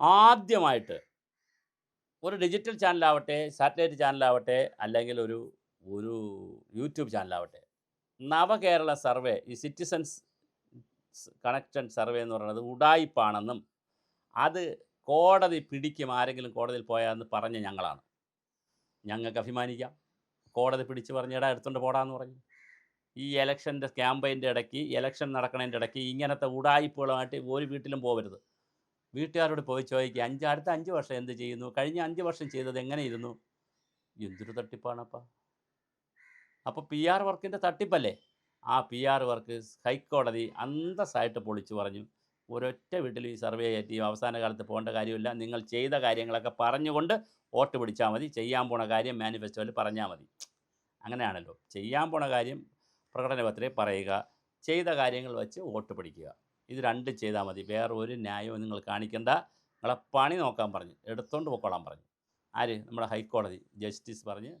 ആദ്യമായിട്ട് ഒരു digital ചാനലാവട്ടെ satellite ചാനലാവട്ടെ അല്ലെങ്കിൽ ഒരു ഒരു യൂട്യൂബ് ചാനലാവട്ടെ നവകേരള സർവേ ഈ സിറ്റിസൻസ് കണക്ഷൻ സർവേ എന്ന് പറയുന്നത് ഉടായിപ്പാണെന്നും അത് കോടതി പിടിക്കും ആരെങ്കിലും കോടതിയിൽ പോയാന്ന് പറഞ്ഞ ഞങ്ങളാണ്. ഞങ്ങൾക്ക് അഭിമാനിക്കാം. കോടതി പിടിച്ച് പറഞ്ഞ് ഇടാ എടുത്തുകൊണ്ട് പോടാന്ന് പറഞ്ഞു. ഈ ഇലക്ഷന്റെ ക്യാമ്പയിന്റെ ഇടയ്ക്ക് ഇലക്ഷൻ നടക്കുന്നതിന്റെ ഇടയ്ക്ക് ഇങ്ങനത്തെ ഉടായിപ്പുകളുമായിട്ട് ഒരു വീട്ടിലും പോകരുത് വീട്ടുകാരോട് പോയി ചോദിക്കുക അഞ്ച് അടുത്ത അഞ്ച് വർഷം എന്ത് ചെയ്യുന്നു? കഴിഞ്ഞ അഞ്ച് വർഷം ചെയ്തത് എങ്ങനെ ഇരുന്നു എന്തൊരു തട്ടിപ്പാണപ്പാ. അപ്പോൾ പി ആർ വർക്കിന്റെ തട്ടിപ്പല്ലേ? ആ പി ആർ വർക്ക് ഹൈക്കോടതി അന്തസ്സായിട്ട് പൊളിച്ചു പറഞ്ഞു. ഒരൊറ്റ വീട്ടിൽ ഈ സർവേ കയറ്റി അവസാന കാലത്ത് പോകേണ്ട കാര്യമില്ല. നിങ്ങൾ ചെയ്ത കാര്യങ്ങളൊക്കെ പറഞ്ഞുകൊണ്ട് വോട്ട് പിടിച്ചാൽ മതി. ചെയ്യാൻ പോണ കാര്യം മാനിഫെസ്റ്റോയിൽ പറഞ്ഞാൽ മതി. അങ്ങനെയാണല്ലോ. ചെയ്യാൻ പോണ കാര്യം പ്രകടനപത്രേ പറയുക. ചെയ്ത കാര്യങ്ങൾ വെച്ച് വോട്ട് പിടിക്കുക. ഇത് രണ്ട് ചെയ്താൽ മതി. വേറെ ഒരു ന്യായവും നിങ്ങൾ കാണിക്കേണ്ട. നിങ്ങളെ പണി നോക്കാൻ പറഞ്ഞു. എടുത്തോണ്ട് പൊക്കോളാൻ പറഞ്ഞു. ആര്? നമ്മുടെ ഹൈക്കോടതി. ജസ്റ്റിസ് പറഞ്ഞ്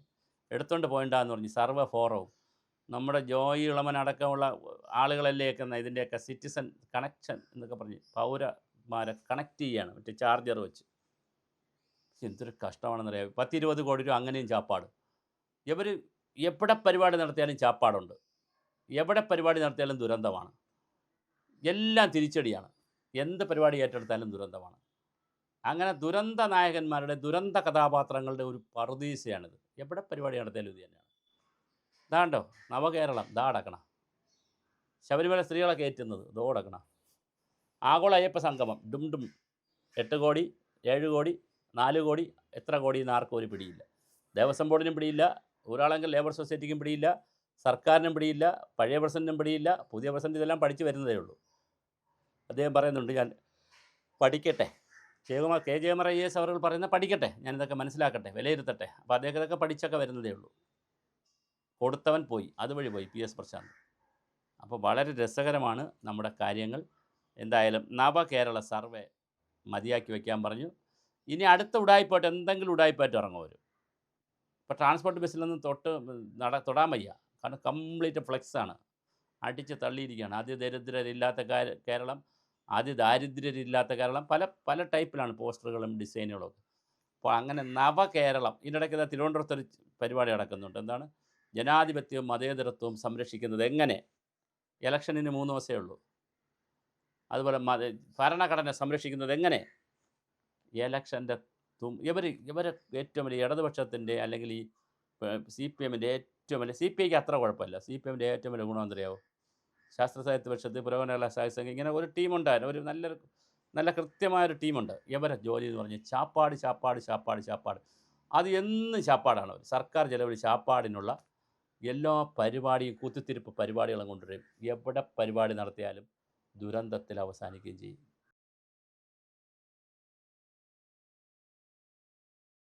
എടുത്തോണ്ട് പോയിണ്ടാന്ന് പറഞ്ഞു സർവ ഫോറവും നമ്മുടെ ജോയി ഇളമൻ അടക്കമുള്ള ആളുകളല്ലേ ഒക്കെ ഇതിന്റെയൊക്കെ സിറ്റിസൺ കണക്ഷൻ എന്നൊക്കെ പറഞ്ഞ് പൗരന്മാരെ കണക്ട് ചെയ്യാണ്. മറ്റേ ചാർജർ വെച്ച്. എന്തൊരു കഷ്ടമാണെന്നറിയാം? പത്തിരുപത് കോടി രൂപ അങ്ങനെയും ചാപ്പാട്. ഇവർ എവിടെ പരിപാടി നടത്തിയാലും ചാപ്പാടുണ്ട്. എവിടെ പരിപാടി നടത്തിയാലും ദുരന്തമാണ്. എല്ലാം തിരിച്ചടിയാണ്. എന്ത് പരിപാടി ഏറ്റെടുത്താലും ദുരന്തമാണ്. അങ്ങനെ ദുരന്ത നായകന്മാരുടെ ദുരന്ത കഥാപാത്രങ്ങളുടെ ഒരു പറുദീസയാണിത്. എവിടെ പരിപാടി നടത്തിയാലും ഇത് തന്നെയാണ്. ഇതാണ്ടോ? നവകേരളം. ദാടക്കണ ശബരിമല സ്ത്രീകളെ കയറ്റുന്നത് ദോടക്കണ ആഗോള അയ്യപ്പ സംഗമം. ഡും ഡും. എട്ട് കോടി ഏഴ് കോടി നാല് കോടി എത്ര കോടി എന്ന് ആർക്കും ഒരു പിടിയില്ല. ദേവസ്വം ബോർഡിനും പിടിയില്ല. ഒരാളെങ്കിൽ ലേബർ സൊസൈറ്റിക്കും പിടിയില്ല. സർക്കാരിനും പിടിയില്ല പഴയ പ്രസിഡന്റിനും പിടിയില്ല പുതിയ പ്രസിഡന്റ് ഇതെല്ലാം പഠിച്ചു വരുന്നതേ ഉള്ളൂ. അദ്ദേഹം പറയുന്നുണ്ട് ഞാൻ പഠിക്കട്ടെ. Jayakumar K Jayakumar I S അവർ പറയുന്ന പഠിക്കട്ടെ ഞാനിതൊക്കെ മനസ്സിലാക്കട്ടെ വിലയിരുത്തട്ടെ. അപ്പോൾ അദ്ദേഹം ഇതൊക്കെ പഠിച്ചൊക്കെ വരുന്നതേ ഉള്ളൂ. കൊടുത്തവൻ പോയി അതുവഴി പോയി പി എസ് പ്രശാന്ത്. അപ്പോൾ വളരെ രസകരമാണ് നമ്മുടെ കാര്യങ്ങൾ. എന്തായാലും നവ കേരള സർവേ മതിയാക്കി വയ്ക്കാൻ പറഞ്ഞു. ഇനി അടുത്ത ഉടായ്പായിട്ട് എന്തെങ്കിലും ഉടായ്പായിട്ട് ഇറങ്ങും അവർ ഇപ്പോൾ ട്രാൻസ്പോർട്ട് ബസ്സിലൊന്നും തൊട്ട് നട തൊടാൻ വയ്യ. കാരണം കംപ്ലീറ്റ് ഫ്ലെക്സാണ്. അടിച്ച് തള്ളിയിരിക്കുകയാണ്. അതിദരിദ്രരില്ലാത്ത ദരിദ്രരില്ലാത്ത കേരളം അതിദാരിദ്ര്യരില്ലാത്ത കേരളം പല പല ടൈപ്പിലാണ് പോസ്റ്ററുകളും ഡിസൈനുകളും ഒക്കെ അപ്പോൾ അങ്ങനെ നവകേരളം ഇതിനിടയ്ക്ക് ഇതാ തിരുവനന്തപുരത്ത് ഒരു പരിപാടി നടക്കുന്നുണ്ട്. എന്താണ്? ജനാധിപത്യവും മതേതരത്വവും സംരക്ഷിക്കുന്നത് എങ്ങനെ? ഇലക്ഷനിന് മൂന്ന് ദിവസമേ ഉള്ളൂ. അതുപോലെ മത ഭരണഘടന സംരക്ഷിക്കുന്നത് എങ്ങനെ? ഇലക്ഷന്റെ തും ഇവർ ഇവരെ ഏറ്റവും വലിയ ഇടതുപക്ഷത്തിന്റെ അല്ലെങ്കിൽ ഈ സി പി എമ്മിന്റെ ഏറ്റവും വലിയ സി പി ഐക്ക് അത്ര കുഴപ്പമില്ല. സി പി എമ്മിന്റെ ഏറ്റവും വലിയ ഗുണം എന്തറിയാവോ ശാസ്ത്ര സാഹിത്യ പരിഷത്ത് പുരോഗമന സാഹിത്യ സംഘം ഇങ്ങനെ ഒരു ടീമുണ്ടായിരുന്നു. ഒരു നല്ലൊരു നല്ല കൃത്യമായൊരു ടീമുണ്ട്. എവരെ ജോലി എന്ന് പറഞ്ഞ് ചാപ്പാട് ചാപ്പാട് ചാപ്പാട് ചാപ്പാട്. അത് എന്നും ചാപ്പാടാണ് അവർ. സർക്കാർ ചിലവഴി ചാപ്പാടിനുള്ള എല്ലാ പരിപാടിയും കുത്തിത്തിരിപ്പ് പരിപാടികളും കൊണ്ടുവരും. എവിടെ പരിപാടി നടത്തിയാലും ദുരന്തത്തിൽ അവസാനിക്കുകയും ചെയ്യും.